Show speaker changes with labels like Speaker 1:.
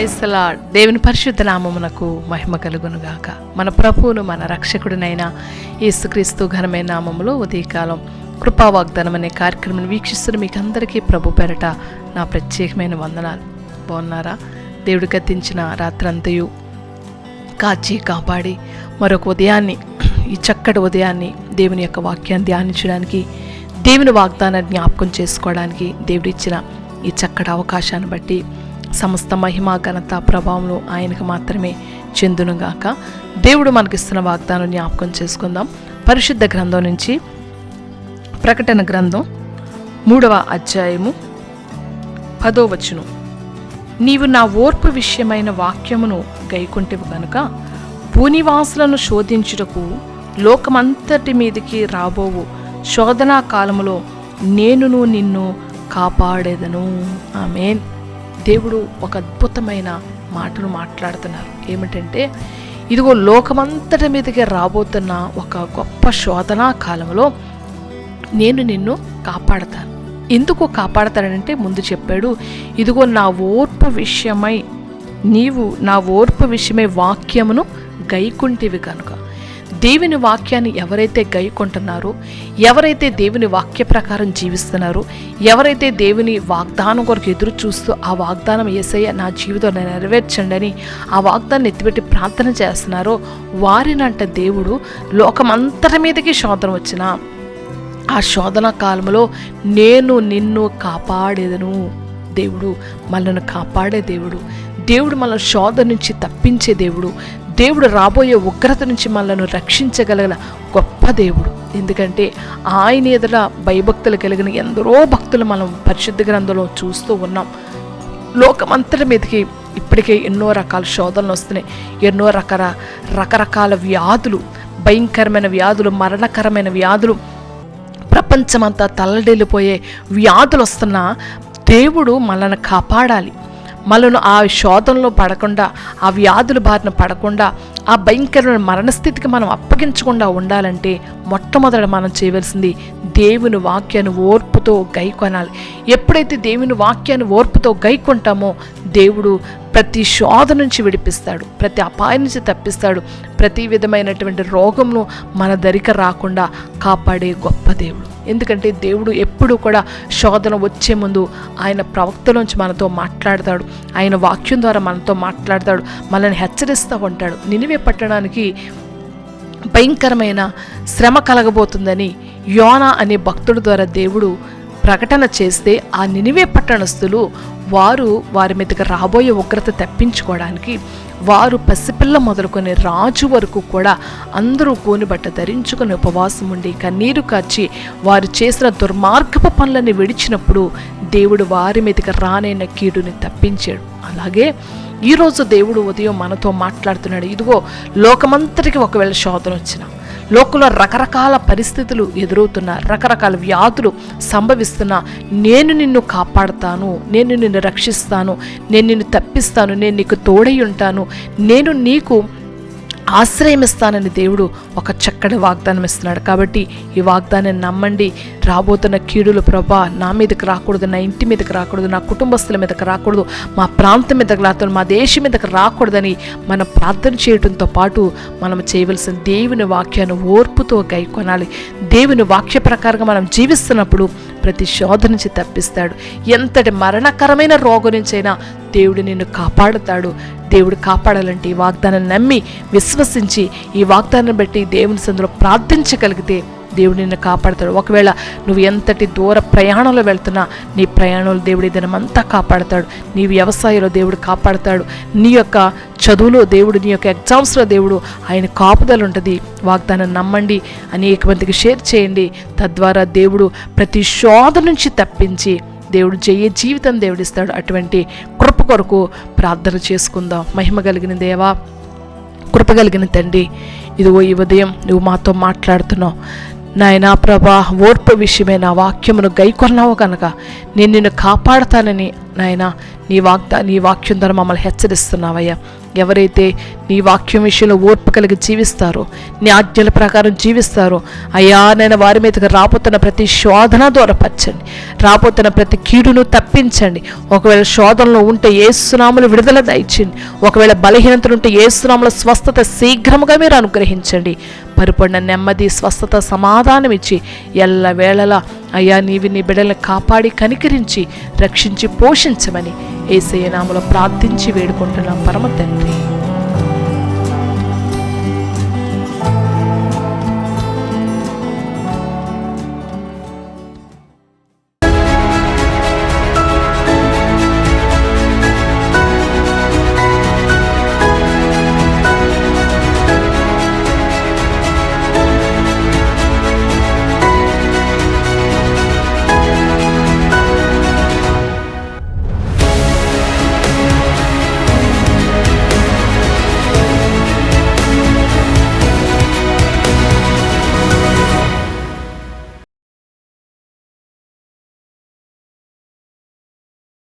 Speaker 1: క్రైస్తలా దేవుని పరిశుద్ధ నామమునకు మహిమ కలుగునుగాక. మన ప్రభువును మన రక్షకుడినైన యేసుక్రీస్తు ఘనమైన నామములో ఉదయకాలం కృపా వాగ్దానం అనే కార్యక్రమం వీక్షిస్తున్న మీకు అందరికీ ప్రభు పెరట నా ప్రత్యేకమైన వందనాలు. బాగున్నారా? దేవుడు గతించిన రాత్రంతయు కాచి కాపాడి మరొక ఉదయాన్ని ఈ చక్కటి ఉదయాన్ని దేవుని యొక్క వాక్యాన్ని ధ్యానించడానికి దేవుని వాగ్దానాన్ని జ్ఞాపకం చేసుకోవడానికి దేవుడిచ్చిన ఈ చక్కటి అవకాశాన్ని బట్టి సమస్త మహిమ ఘనత ప్రభావంలో ఆయనకు మాత్రమే చెందునుగాక దేవుడు మనకిస్తున్న వాగ్దానం జ్ఞాపకం చేసుకుందాం. పరిశుద్ధ గ్రంథం నుంచి ప్రకటన గ్రంథం మూడవ అధ్యాయము పదో వచనం. నీవు నా ఓర్పు విషయమైన వాక్యమును గైకుంటివి గనుక భూనివాసులను శోధించుటకు లోకమంతటి మీదకి రాబోవు శోధనా కాలములో నేనును నిన్ను కాపాడేదను. ఆమెన్. దేవుడు ఒక అద్భుతమైన మాటను మాట్లాడుతున్నారు. ఏమిటంటే ఇదిగో లోకమంతటి మీదకి రాబోతున్న ఒక గొప్ప శోధనా కాలంలో నేను నిన్ను కాపాడతాను. ఎందుకు కాపాడతానంటే ముందు చెప్పాడు ఇదిగో నా ఓర్పు విషయమై నీవు నా ఓర్పు విషయమై వాక్యమును గైకుంటివి కనుక దేవుని వాక్యాన్ని ఎవరైతే గైకుంటున్నారో ఎవరైతే దేవుని వాక్య ప్రకారం జీవిస్తున్నారో ఎవరైతే దేవుని వాగ్దానం కొరకు ఎదురు చూస్తూ ఆ వాగ్దానం ఏసయ్య నా జీవితంలో నెరవేర్చండి అని ఆ వాగ్దాన్ని ఎత్తిపెట్టి ప్రార్థన చేస్తున్నారో వారినంట దేవుడు లోకమంతటి మీదకి శోధన వచ్చిన ఆ శోధన కాలంలో నేను నిన్ను కాపాడేదను. దేవుడు మనల్ని కాపాడే దేవుడు. దేవుడు మన శోధన నుంచి తప్పించే దేవుడు. దేవుడు రాబోయే ఉగ్రత నుంచి మనలను రక్షించగలిగిన గొప్ప దేవుడు. ఎందుకంటే ఆయన ఎదుట భయభక్తులు కలిగిన ఎందరో భక్తులు మనం పరిశుద్ధ గ్రంథంలో చూస్తూ ఉన్నాం. లోకమంతటి మీదకి ఇప్పటికే ఎన్నో రకాల శోధనలు వస్తున్నాయి. ఎన్నో రకర రకరకాల వ్యాధులు భయంకరమైన వ్యాధులు మరణకరమైన వ్యాధులు ప్రపంచమంతా తల్లడిల్లిపోయే వ్యాధులు వస్తున్నా దేవుడు మనల్ని కాపాడాలి. మనల్ని ఆ శోధనలో పడకుండా ఆ వ్యాధుల బారిన పడకుండా ఆ భయంకరమైన మరణస్థితికి మనం అప్పగించకుండా ఉండాలంటే మొట్టమొదట మనం చేయవలసింది దేవుని వాక్యాన్ని ఓర్పుతో గైకొనాలి. ఎప్పుడైతే దేవుని వాక్యాన్ని ఓర్పుతో గైకొంటామో దేవుడు ప్రతి శోధ నుంచి విడిపిస్తాడు ప్రతి అపాయం నుంచి తప్పిస్తాడు ప్రతి విధమైనటువంటి రోగంను మన దరిక రాకుండా కాపాడే గొప్ప దేవుడు. ఎందుకంటే దేవుడు ఎప్పుడు కూడా శోధన వచ్చే ముందు ఆయన ప్రవక్తలోంచి మనతో మాట్లాడతాడు. ఆయన వాక్యం ద్వారా మనతో మాట్లాడతాడు. మనల్ని హెచ్చరిస్తూ ఉంటాడు. నినివే పట్టడానికి భయంకరమైన శ్రమ కలగబోతుందని యోనా అనే భక్తుడి ద్వారా దేవుడు ప్రకటన చేస్తే ఆ నినివే పట్టణస్థులు వారు వారి మీదకి రాబోయే ఉగ్రత తప్పించుకోవడానికి వారు పసిపిల్ల మొదలుకొని రాజు వరకు కూడా అందరూ కోనిబట్ట ధరించుకుని ఉపవాసం ఉండి కన్నీరు కార్చి వారు చేసిన దుర్మార్గపు పనులని విడిచినప్పుడు దేవుడు వారి మీదకి రానైన కీడుని తప్పించాడు. అలాగే ఈరోజు దేవుడు ఉదయం మనతో మాట్లాడుతున్నాడు. ఇదిగో లోకమంతటికి ఒకవేళ శోధన వచ్చిన లోకంలో రకరకాల పరిస్థితులు ఎదురవుతున్న రకరకాల వ్యాధులు సంభవిస్తున్న నేను నిన్ను కాపాడుతాను నేను నిన్ను రక్షిస్తాను నేను నిన్ను తప్పిస్తాను నేను నీకు తోడై ఉంటాను నేను నీకు ఆశ్రయమిస్తానని దేవుడు ఒక చక్కటి వాగ్దానం ఇస్తున్నాడు. కాబట్టి ఈ వాగ్దానాన్ని నమ్మండి. రాబోతున్న కీడులు ప్రభా నా మీదకి రాకూడదు నా ఇంటి మీదకి రాకూడదు నా కుటుంబస్తుల మీదకి రాకూడదు మా ప్రాంతం మీదకి రాకూడదు మా దేశం మీదకి రాకూడదని మనం ప్రార్థన చేయడంతో పాటు మనం చేయవలసిన దేవుని వాక్యాన్ని ఓర్పుతో గైకొనాలి. దేవుని వాక్య ప్రకారంగా మనం జీవిస్తున్నప్పుడు ప్రతి శోధ నుంచి తప్పిస్తాడు. ఎంతటి మరణకరమైన రోగం నుంచైనా దేవుడు నిన్ను కాపాడుతాడు. దేవుడు కాపాడాలంటే ఈ వాగ్దానం నమ్మి విశ్వసించి ఈ వాగ్దానం బట్టి దేవుని సందులో ప్రార్థించగలిగితే దేవుడు నిన్ను కాపాడతాడు. ఒకవేళ నువ్వు ఎంతటి దూర ప్రయాణంలో వెళ్తున్నా నీ ప్రయాణంలో దేవుడి దినమంతా కాపాడతాడు. నీ వ్యవసాయంలో దేవుడు కాపాడతాడు. నీ యొక్క చదువులో దేవుడు నీ యొక్క ఎగ్జామ్స్లో దేవుడు ఆయన కాపుదలు ఉంటుంది. వాగ్దానం నమ్మండి అనేక మందికి షేర్ చేయండి. తద్వారా దేవుడు ప్రతి శోధ నుంచి తప్పించి దేవుడు జయ జీవితం దేవుడిస్తాడు అటువంటి కృప కొరకు ప్రార్థన చేసుకుందాం. మహిమ కలిగిన దేవా కృప కలిగిన తండ్రి ఇదిగో ఈ ఉదయం నువ్వు మాతో మాట్లాడుతున్నావు. నాయనా ప్రభా ఓర్పు విషయమే నా వాక్యమును గైకొన్నావు కనుక నేను నిన్ను కాపాడతానని నాయన నీ వాగ్దా నీ వాక్యం ద్వారా మమ్మల్ని హెచ్చరిస్తున్నావయ్యా. ఎవరైతే నీ వాక్యం విషయంలో ఓర్పు కలిగి జీవిస్తారో నీ ఆజ్ఞల ప్రకారం జీవిస్తారో అయ్యా నేను వారి మీదకి రాబోతున్న ప్రతి శోధన దూరపరచండి. రాబోతున్న ప్రతి కీడును తప్పించండి. ఒకవేళ శోధనలో ఉంటే ఏసునాములు విడుదల దయచండి ఒకవేళ బలహీనతలు ఉంటే ఏసునాముల స్వస్థత శీఘ్రముగా మీరు అనుగ్రహించండి. పరిపడిన నెమ్మది స్వస్థత సమాధానం ఇచ్చి ఎల్ల వేళలా అయ్యా నీవి నీ బిడ్డలను కాపాడి కనికరించి రక్షించి పోషించమని ఏసయ్య నామలో ప్రార్థించి వేడుకుంటున్నాం. పరమ తండ్రి.